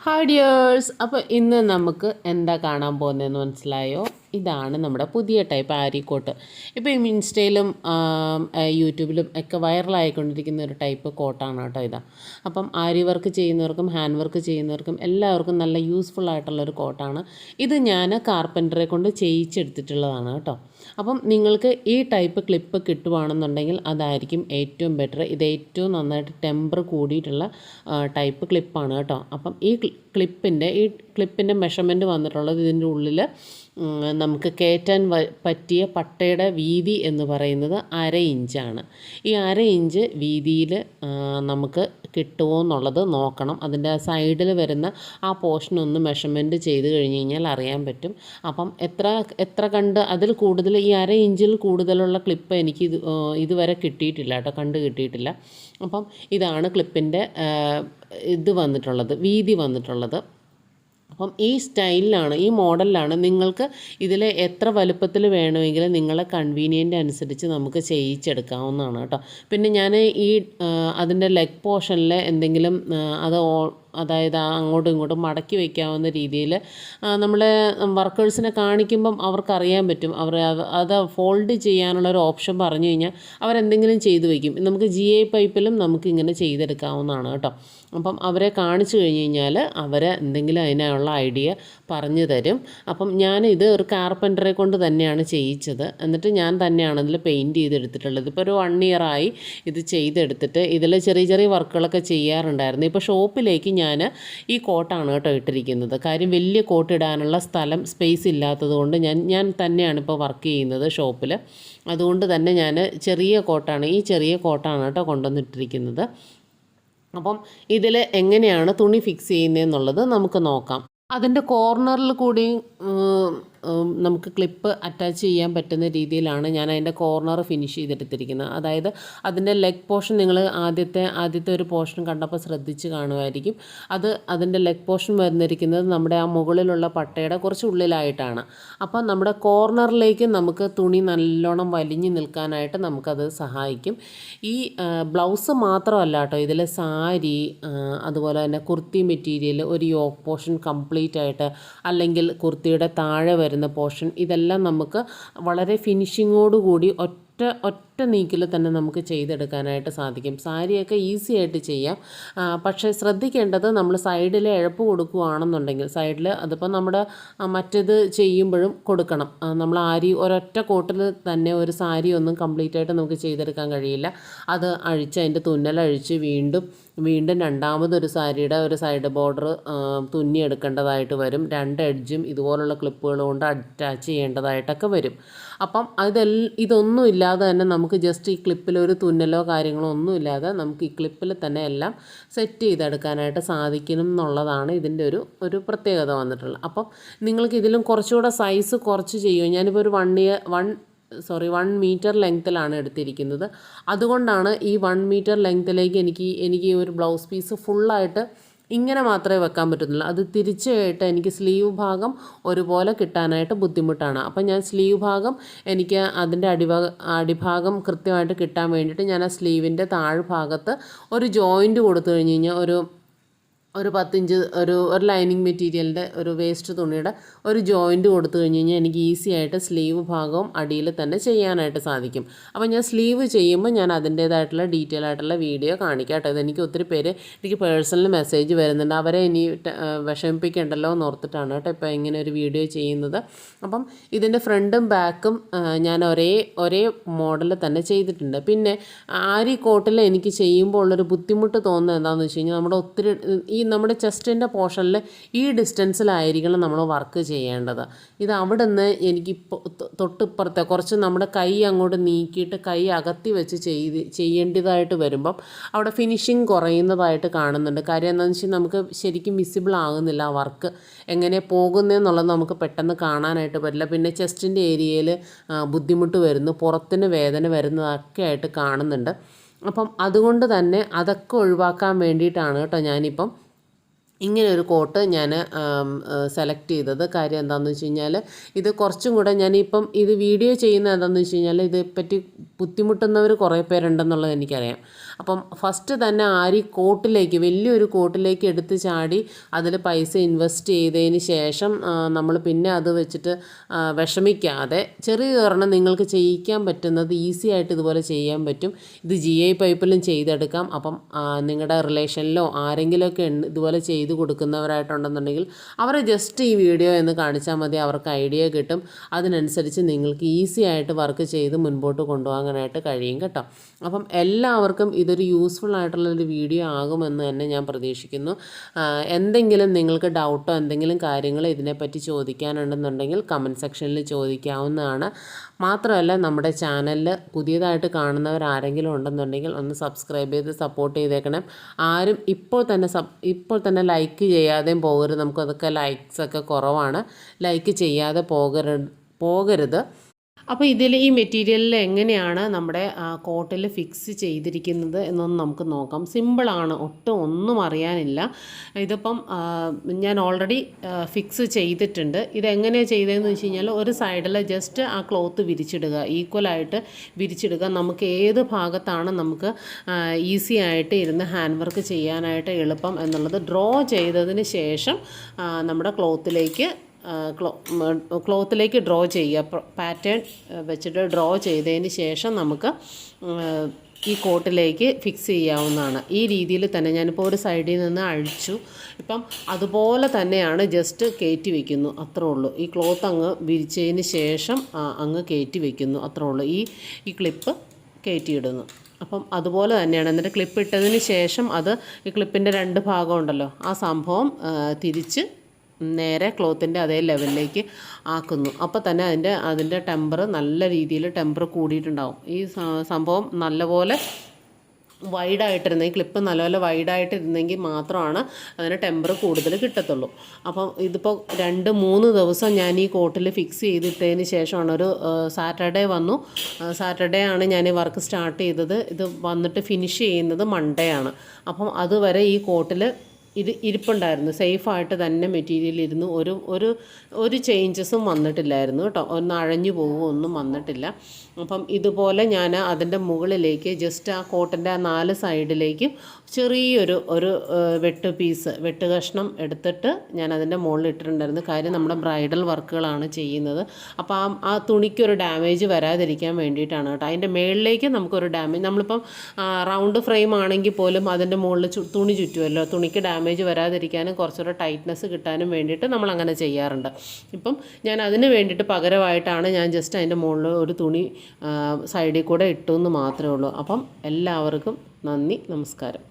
Hi dears അപ്പോൾ ഇന്ന് നമുക്ക് എന്താ കാണാൻ പോകുന്നതെന്ന് മനസ്സിലായോ? ഇതാണ് നമ്മുടെ പുതിയ ടൈപ്പ് ആരിക്കോട്ട്. ഇപ്പോൾ ഈ ഇൻസ്റ്റയിലും യൂട്യൂബിലും ഒക്കെ വൈറലായിക്കൊണ്ടിരിക്കുന്ന ഒരു ടൈപ്പ് കോട്ടാണ് കേട്ടോ ഇതാ. അപ്പം ആരി വർക്ക് ചെയ്യുന്നവർക്കും ഹാൻഡ് വർക്ക് ചെയ്യുന്നവർക്കും എല്ലാവർക്കും നല്ല യൂസ്ഫുൾ ആയിട്ടുള്ളൊരു കോട്ടാണ്. ഇത് ഞാൻ കാർപ്പന്ററെ കൊണ്ട് ചെയ്യിച്ചെടുത്തിട്ടുള്ളതാണ് കേട്ടോ. അപ്പം നിങ്ങൾക്ക് ഈ ടൈപ്പ് ക്ലിപ്പ് കിട്ടുവാണെന്നുണ്ടെങ്കിൽ അതായിരിക്കും ഏറ്റവും ബെറ്റർ ഇത് ഏറ്റവും നന്നായിട്ട് ടെമ്പർ കൂടിയിട്ടുള്ള ടൈപ്പ് ക്ലിപ്പാണ് കേട്ടോ. അപ്പം ഈ ക്ലിപ്പിന്റെ ഈ ക്ലിപ്പിന്റെ മെഷർമെന്റ് വന്നിട്ടുള്ളത് ഇതിന്റെ ഉള്ളിൽ നമുക്ക് കയറ്റാൻ പറ്റിയ പട്ടയുടെ വീതി എന്ന് പറയുന്നത് അര ഇഞ്ചാണ്. ഈ അര ഇഞ്ച് വീതിയിൽ നമുക്ക് കിട്ടുമോ എന്നുള്ളത് നോക്കണം. അതിന്റെ സൈഡിൽ വരുന്ന ആ പോർഷൻ ഒന്ന് മെഷർമെന്റ് ചെയ്ത് കഴിഞ്ഞ് കഴിഞ്ഞാൽ അറിയാൻ പറ്റും. അപ്പം എത്ര എത്ര കണ്ട് അതിൽ കൂടുതൽ ഈ അര ഇഞ്ചിൽ കൂടുതലുള്ള ക്ലിപ്പ് എനിക്ക് ഇത് ഇതുവരെ കിട്ടിയിട്ടില്ല കേട്ടോ കണ്ട് കിട്ടിയിട്ടില്ല. അപ്പം ഇതാണ് ക്ലിപ്പിന്റെ ഇത് വന്നിട്ടുള്ളത് വീതി വന്നിട്ടുള്ളത്. അപ്പം ഈ സ്റ്റൈലിലാണ് ഈ മോഡലിലാണ് നിങ്ങൾക്ക് ഇതിൽ എത്ര വലുപ്പത്തിൽ വേണമെങ്കിലും നിങ്ങളെ കൺവീനിയന്റ് അനുസരിച്ച് നമുക്ക് ചെയ്യിച്ചെടുക്കാവുന്നതാണ് കേട്ടോ. പിന്നെ ഞാൻ ഈ അതിന്റെ ലെഗ് പോർഷനിൽ എന്തെങ്കിലും അത് അതായത് അങ്ങോട്ടും ഇങ്ങോട്ടും മടക്കി വയ്ക്കാവുന്ന രീതിയിൽ നമ്മൾ വർക്കേഴ്സിനെ കാണിക്കുമ്പം അവർക്കറിയാൻ പറ്റും. അവർ അത് ഫോൾഡ് ചെയ്യാനുള്ള ഒരു ഓപ്ഷൻ പറഞ്ഞു കഴിഞ്ഞാൽ അവരെന്തെങ്കിലും ചെയ്തു വയ്ക്കും. നമുക്ക് ജി ഐ പൈപ്പിലും നമുക്ക് ഇങ്ങനെ ചെയ്തെടുക്കാവുന്നതാണ് കേട്ടോ. അപ്പം അവരെ കാണിച്ചു കഴിഞ്ഞ് കഴിഞ്ഞാൽ അവർ എന്തെങ്കിലും അതിനുള്ള ഐഡിയ പറഞ്ഞു തരും. അപ്പം ഞാൻ ഇത് ഒരു കാർപ്പന്ററെ കൊണ്ട് തന്നെയാണ് ചെയ്യിച്ചത്. എന്നിട്ട് ഞാൻ തന്നെയാണ് ഇതിൽ പെയിന്റ് ചെയ്തെടുത്തിട്ടുള്ളത്. ഇപ്പോൾ ഒരു വൺ ഇയറായി ഇത് ചെയ്തെടുത്തിട്ട് ഇതിൽ ചെറിയ ചെറിയ വർക്കുകളൊക്കെ ചെയ്യാറുണ്ടായിരുന്നു. ഇപ്പോൾ ഷോപ്പിലേക്ക് ഞാൻ ഈ കോട്ടാണ് കേട്ടോ ഇട്ടിരിക്കുന്നത്. കാര്യം വലിയ കോട്ട് ഇടാനുള്ള സ്ഥലം സ്പേസ് ഇല്ലാത്തതുകൊണ്ട് ഞാൻ ഞാൻ തന്നെയാണ് ഇപ്പോൾ വർക്ക് ചെയ്യുന്നത് ഷോപ്പിൽ അതുകൊണ്ട് തന്നെ ഞാൻ ചെറിയ കോട്ടാണ് ഈ ചെറിയ കോട്ടാണ് കേട്ടോ കൊണ്ടുവന്നിട്ടിരിക്കുന്നത് അപ്പം ഇതിൽ എങ്ങനെയാണ് തുണി ഫിക്സ് ചെയ്യുന്നതെന്നുള്ളത് നമുക്ക് നോക്കാം. അതിന്റെ കോർണറിൽ കൂടി നമുക്ക് ക്ലിപ്പ് അറ്റാച്ച് ചെയ്യാൻ പറ്റുന്ന രീതിയിലാണ് ഞാൻ അതിന്റെ കോർണർ ഫിനിഷ് ചെയ്തെടുത്തിരിക്കുന്നത്. അതായത് അതിന്റെ ലെഗ് പോർഷൻ നിങ്ങൾ ആദ്യത്തെ ആദ്യത്തെ ഒരു പോർഷൻ കണ്ടപ്പോൾ ശ്രദ്ധിച്ച് കാണുമായിരിക്കും. അത് അതിന്റെ ലെഗ് പോർഷൻ വരുന്നിരിക്കുന്നത് നമ്മുടെ ആ മുകളിലുള്ള പട്ടയുടെ കുറച്ച് ഉള്ളിലായിട്ടാണ്. അപ്പോൾ നമ്മുടെ കോർണറിലേക്ക് നമുക്ക് തുണി നല്ലോണം വലിഞ്ഞു നിൽക്കാനായിട്ട് നമുക്കത് സഹായിക്കും. ഈ ബ്ലൗസ് മാത്രമല്ല കേട്ടോ ഇതിൽ സാരി അതുപോലെ തന്നെ കുർത്തി മെറ്റീരിയൽ ഒരു യോക്ക് പോർഷൻ കംപ്ലീറ്റ് ആയിട്ട് അല്ലെങ്കിൽ കുർത്തിയുടെ താഴെ വരുന്ന പോർഷൻ. ഇതെല്ലാം നമുക്ക് വളരെ ഫിനിഷിങ്ങോടുകൂടി ഒറ്റ ഒറ്റ നീക്കിൽ തന്നെ നമുക്ക് ചെയ്തെടുക്കാനായിട്ട് സാധിക്കും. സാരിയൊക്കെ ഈസി ആയിട്ട് ചെയ്യാം. പക്ഷേ ശ്രദ്ധിക്കേണ്ടത് നമ്മൾ സൈഡിൽ ഇഴപ്പ് കൊടുക്കുകയാണെന്നുണ്ടെങ്കിൽ സൈഡിൽ അതിപ്പോൾ നമ്മുടെ മറ്റേത് ചെയ്യുമ്പോഴും കൊടുക്കണം. നമ്മൾ ആരി ഒരൊറ്റ കോട്ടിൽ തന്നെ ഒരു സാരി ഒന്നും കംപ്ലീറ്റ് ആയിട്ട് നമുക്ക് ചെയ്തെടുക്കാൻ കഴിയില്ല. അത് അഴിച്ച് അതിന്റെ തുന്നലഴിച്ച് വീണ്ടും വീണ്ടും രണ്ടാമതൊരു സാരിയുടെ ഒരു സൈഡ് ബോർഡർ തുന്നിയെടുക്കേണ്ടതായിട്ട് വരും. രണ്ട് എഡ്ജും ഇതുപോലുള്ള ക്ലിപ്പുകൾ കൊണ്ട് അറ്റാച്ച് ചെയ്യേണ്ടതായിട്ടൊക്കെ വരും. അപ്പം അതെൽ ഇതൊന്നും ഇല്ലാതെ തന്നെ നമുക്ക് ജസ്റ്റ് ഈ ക്ലിപ്പിൽ ഒരു തുന്നലോ കാര്യങ്ങളോ ഒന്നുമില്ലാതെ നമുക്ക് ഈ ക്ലിപ്പിൽ തന്നെ എല്ലാം സെറ്റ് ചെയ്തെടുക്കാനായിട്ട് സാധിക്കണം എന്നുള്ളതാണ് ഇതിന്റെ ഒരു ഒരു പ്രത്യേകത വന്നിട്ടുള്ളത്. അപ്പം നിങ്ങൾക്ക് ഇതിലും കുറച്ചുകൂടെ സൈസ് കുറച്ച് ചെയ്യുമോ ഞാനിപ്പോൾ ഒരു one year one sorry one metre ലെങ്ത്തിലാണ് എടുത്തിരിക്കുന്നത്. അതുകൊണ്ടാണ് ഈ വൺ മീറ്റർ ലെങ്ത്തിലേക്ക് എനിക്ക് എനിക്ക് ഒരു ബ്ലൗസ് പീസ് ഫുള്ളായിട്ട് ഇങ്ങനെ മാത്രമേ വെക്കാൻ പറ്റുന്നുള്ളൂ അത് തിരിച്ചായിട്ട് എനിക്ക് സ്ലീവ് ഭാഗം ഒരുപോലെ കിട്ടാനായിട്ട് ബുദ്ധിമുട്ടാണ്. അപ്പം ഞാൻ സ്ലീവ് ഭാഗം എനിക്ക് അതിന്റെ അടിഭാഗ അടിഭാഗം കൃത്യമായിട്ട് കിട്ടാൻ വേണ്ടിയിട്ട് ഞാൻ ആ സ്ലീവിന്റെ താഴ്ഭാഗത്ത് ഒരു ജോയിന്റ് കൊടുത്തു കഴിഞ്ഞ് കഴിഞ്ഞാൽ ഒരു ഒരു പത്തിഞ്ച് ഒരു ഒരു ലൈനിങ് മെറ്റീരിയലിന്റെ ഒരു വേസ്റ്റ് തുണിയുടെ ഒരു ജോയിന്റ് കൊടുത്തു കഴിഞ്ഞ് കഴിഞ്ഞാൽ എനിക്ക് ഈസി ആയിട്ട് സ്ലീവ് ഭാഗവും അടിയിൽ തന്നെ ചെയ്യാനായിട്ട് സാധിക്കും. അപ്പോൾ ഞാൻ സ്ലീവ് ചെയ്യുമ്പോൾ ഞാൻ അതിന്റേതായിട്ടുള്ള ഡീറ്റെയിൽ ആയിട്ടുള്ള വീഡിയോ കാണിക്കാം കേട്ടോ. ഇതെനിക്ക് ഒത്തിരി പേര് എനിക്ക് പേഴ്സണൽ മെസ്സേജ് വരുന്നുണ്ട്. അവരെ ഇനി വിഷമിപ്പിക്കേണ്ടല്ലോ എന്ന് ഓർത്തിട്ടാണ് കേട്ടോ ഇപ്പോൾ ഇങ്ങനെ ഒരു വീഡിയോ ചെയ്യുന്നത്. അപ്പം ഇതിന്റെ ഫ്രണ്ടും ബാക്കും ഞാൻ ഒരേ ഒരേ മോഡൽ തന്നെ ചെയ്തിട്ടുണ്ട്. പിന്നെ ആരി കോട്ടിൽ എനിക്ക് ചെയ്യുമ്പോൾ ഉള്ളൊരു ബുദ്ധിമുട്ട് തോന്നുന്നത് എന്താണെന്ന് വെച്ച് കഴിഞ്ഞാൽ നമ്മുടെ ഒത്തിരി ഈ നമ്മുടെ ചെസ്റ്റിന്റെ പോർഷനിൽ ഈ ഡിസ്റ്റൻസിലായിരിക്കണം നമ്മൾ വർക്ക് ചെയ്യേണ്ടത്. ഇത് അവിടെ നിന്ന് എനിക്കിപ്പോൾ തൊട്ടിപ്പുറത്തെ കുറച്ച് നമ്മുടെ കൈ അങ്ങോട്ട് നീക്കിയിട്ട് കൈ അകത്തി വെച്ച് ചെയ്ത് ചെയ്യേണ്ടതായിട്ട് വരുമ്പം അവിടെ ഫിനിഷിങ് കുറയുന്നതായിട്ട് കാണുന്നുണ്ട്. കാര്യം എന്താണെന്ന് വെച്ചാൽ നമുക്ക് ശരിക്കും വിസിബിൾ ആകുന്നില്ല ആ വർക്ക് എങ്ങനെ പോകുന്നതെന്നുള്ളത് നമുക്ക് പെട്ടെന്ന് കാണാനായിട്ട് പറ്റില്ല. പിന്നെ ചെസ്റ്റിന്റെ ഏരിയയിൽ ബുദ്ധിമുട്ട് വരുന്നു പുറത്തിന് വേദന വരുന്നതൊക്കെ ആയിട്ട് കാണുന്നുണ്ട്. അപ്പം അതുകൊണ്ട് തന്നെ അതൊക്കെ ഒഴിവാക്കാൻ വേണ്ടിയിട്ടാണ് കേട്ടോ ഞാനിപ്പം ഇങ്ങനെ ഒരു കോട്ട് ഞാൻ സെലക്ട് ചെയ്തത്. കാര്യം എന്താണെന്ന് വെച്ച് കഴിഞ്ഞാൽ ഇത് കുറച്ചും കൂടെ ഞാനിപ്പം ഇത് വീഡിയോ ചെയ്യുന്ന എന്താണെന്ന് വെച്ച് കഴിഞ്ഞാൽ ഇത് പറ്റി ബുദ്ധിമുട്ടുന്നവർ കുറേ പേരുണ്ടെന്നുള്ളത് എനിക്കറിയാം. അപ്പം ഫസ്റ്റ് തന്നെ ആരി കോട്ടിലേക്ക് വലിയൊരു കോട്ടിലേക്ക് എടുത്ത് ചാടി അതിൽ പൈസ ഇൻവെസ്റ്റ് ചെയ്തതിന് ശേഷം നമ്മൾ പിന്നെ അത് വെച്ചിട്ട് വിഷമിക്കാതെ ചെറിയ കാരണം നിങ്ങൾക്ക് ചെയ്യിക്കാൻ പറ്റുന്നത് ഈസി ആയിട്ട് ഇതുപോലെ ചെയ്യാൻ പറ്റും. ഇത് ജി ഐ പൈപ്പിലും ചെയ്തെടുക്കാം. അപ്പം നിങ്ങളുടെ റിലേഷനിലോ ആരെങ്കിലുമൊക്കെ ഇതുപോലെ ചെയ്ത് കൊടുക്കുന്നവരായിട്ടുണ്ടെന്നുണ്ടെങ്കിൽ അവരെ ജസ്റ്റ് ഈ വീഡിയോ എന്ന് കാണിച്ചാൽ മതി. അവർക്ക് ഐഡിയ കിട്ടും. അതിനനുസരിച്ച് നിങ്ങൾക്ക് ഈസി ആയിട്ട് വർക്ക് ചെയ്ത് മുൻപോട്ട് കൊണ്ടുപോകാനായിട്ട് കഴിയും കേട്ടോ. അപ്പം എല്ലാവർക്കും ഇതൊരു യൂസ്ഫുൾ ആയിട്ടുള്ള ഒരു വീഡിയോ ആകുമെന്ന് തന്നെ ഞാൻ പ്രതീക്ഷിക്കുന്നു. എന്തെങ്കിലും നിങ്ങൾക്ക് ഡൗട്ടോ എന്തെങ്കിലും കാര്യങ്ങൾ ഇതിനെപ്പറ്റി ചോദിക്കാനുണ്ടെന്നുണ്ടെങ്കിൽ കമന്റ് സെക്ഷനിൽ ചോദിക്കാവുന്നതാണ്. മാത്രമല്ല നമ്മുടെ ചാനലിൽ പുതിയതായിട്ട് കാണുന്നവർ ആരെങ്കിലും ഉണ്ടെന്നുണ്ടെങ്കിൽ ഒന്ന് സബ്സ്ക്രൈബ് ചെയ്ത് സപ്പോർട്ട് ചെയ്തേക്കണം. ആരും ഇപ്പോൾ തന്നെ ഇപ്പോൾ തന്നെ ലൈക്ക് ചെയ്യാതെയും പോകരുത്. നമുക്കതൊക്കെ ലൈക്സൊക്കെ കുറവാണ്. ലൈക്ക് ചെയ്യാതെ പോകരുത് പോകരുത്. അപ്പോൾ ഇതിൽ ഈ മെറ്റീരിയലിൽ എങ്ങനെയാണ് നമ്മുടെ കോട്ടിൽ ഫിക്സ് ചെയ്തിരിക്കുന്നത് എന്നൊന്ന് നമുക്ക് നോക്കാം. സിമ്പിളാണ് ഒട്ടും ഒന്നും അറിയാനില്ല. ഇതിപ്പം ഞാൻ ഓൾറെഡി ഫിക്സ് ചെയ്തിട്ടുണ്ട്. ഇതെങ്ങനെയാണ് ചെയ്തതെന്ന് വെച്ച് കഴിഞ്ഞാൽ ഒരു സൈഡിൽ ജസ്റ്റ് ആ ക്ലോത്ത് വിരിച്ചിടുക. ഈക്വലായിട്ട് വിരിച്ചിടുക. നമുക്ക് ഏത് ഭാഗത്താണ് നമുക്ക് ഈസി ആയിട്ട് ഇരുന്ന് ഹാൻഡ് വർക്ക് ചെയ്യാനായിട്ട് എളുപ്പം എന്നുള്ളത് ഡ്രോ ചെയ്തതിന് ശേഷം നമ്മുടെ ക്ലോത്തിലേക്ക് ക്ലോ ക്ലോത്തിലേക്ക് ഡ്രോ ചെയ്യുക. പാറ്റേൺ വെച്ചിട്ട് ഡ്രോ ചെയ്തതിന് ശേഷം നമുക്ക് ഈ കോട്ടിലേക്ക് ഫിക്സ് ചെയ്യാവുന്നതാണ്. ഈ രീതിയിൽ തന്നെ ഞാനിപ്പോൾ ഒരു സൈഡിൽ നിന്ന് അഴിച്ചു. ഇപ്പം അതുപോലെ തന്നെയാണ് ജസ്റ്റ് കയറ്റി വെക്കുന്നു. അത്രേ ഉള്ളൂ. ഈ ക്ലോത്ത് അങ്ങ് വിരിച്ചതിന് ശേഷം അങ്ങ് കയറ്റി വെക്കുന്നു. അത്രേ ഉള്ളൂ. ഈ ഈ ക്ലിപ്പ് കയറ്റിയിടുന്നു. അപ്പം അതുപോലെ തന്നെയാണ്. എന്നിട്ട് ക്ലിപ്പ് ഇട്ടതിന് ശേഷം അത് ഈ ക്ലിപ്പിന്റെ രണ്ട് ഭാഗം ഉണ്ടല്ലോ. ആ സംഭവം തിരിച്ച് നേരെ ക്ലോത്തിന്റെ അതേ ലെവലിലേക്ക് ആക്കുന്നു. അപ്പോൾ തന്നെ അതിന്റെ അതിന്റെ ടെമ്പർ നല്ല രീതിയിൽ ടെമ്പർ കൂടിയിട്ടുണ്ടാവും. ഈ സംഭവം നല്ലപോലെ വൈഡായിട്ടിരുന്ന ഈ ക്ലിപ്പ് നല്ലപോലെ വൈഡായിട്ടിരുന്നെങ്കിൽ മാത്രമാണ് അതിന് ടെമ്പർ കൂടുതൽ കിട്ടത്തുള്ളൂ. അപ്പം ഇതിപ്പോൾ രണ്ട് മൂന്ന് ദിവസം ഞാൻ ഈ കോട്ടിൽ ഫിക്സ് ചെയ്തിട്ടതിന് ശേഷമാണ് ഒരു സാറ്റർഡേ വന്നു. സാറ്റർഡേ ആണ് ഞാൻ ഈ വർക്ക് സ്റ്റാർട്ട് ചെയ്തത്. ഇത് വന്നിട്ട് ഫിനിഷ് ചെയ്യുന്നത് മൺഡേ ആണ്. അപ്പം അതുവരെ ഈ കോട്ടിൽ ഇത് ഇരിപ്പുണ്ടായിരുന്നു. സേഫായിട്ട് തന്നെ മെറ്റീരിയൽ ഇരുന്നു. ഒരു ഒരു ഒരു ചേഞ്ചസും വന്നിട്ടില്ലായിരുന്നു കേട്ടോ. ഒന്ന് അഴഞ്ഞു പോകുമോ ഒന്നും വന്നിട്ടില്ല. അപ്പം ഇതുപോലെ ഞാൻ അതിന്റെ മുകളിലേക്ക് ജസ്റ്റ് ആ കോട്ടന്റെ ആ നാല് സൈഡിലേക്കും ചെറിയൊരു ഒരു വെട്ട് പീസ് വെട്ട് കഷ്ണം എടുത്തിട്ട് ഞാൻ അതിന്റെ മുകളിൽ ഇട്ടിട്ടുണ്ടായിരുന്നു. കാര്യം നമ്മുടെ ബ്രൈഡൽ വർക്കുകളാണ് ചെയ്യുന്നത്. അപ്പോൾ ആ ആ തുണിക്കൊരു ഡാമേജ് വരാതിരിക്കാൻ വേണ്ടിയിട്ടാണ് കേട്ടോ. അതിന്റെ മുകളിലേക്ക് നമുക്കൊരു ഡാമേജ് നമ്മളിപ്പം റൗണ്ട് ഫ്രെയിം ആണെങ്കിൽ പോലും അതിന്റെ മുകളിൽ തുണി ചുറ്റുമല്ലോ. തുണിക്ക് ഡാമേജ് വരാതിരിക്കാനും കുറച്ചുകൂടെ ടൈറ്റ്നസ് കിട്ടാനും വേണ്ടിയിട്ട് നമ്മൾ അങ്ങനെ ചെയ്യാറുണ്ട്. ഇപ്പം ഞാൻ അതിന് വേണ്ടിയിട്ട് പകരമായിട്ടാണ് ഞാൻ ജസ്റ്റ് അതിന്റെ മുകളിൽ ഒരു തുണി സൈഡിൽ കൂടെ ഇട്ടു എന്ന് മാത്രമേ ഉള്ളൂ. അപ്പം എല്ലാവർക്കും നന്ദി നമസ്കാരം.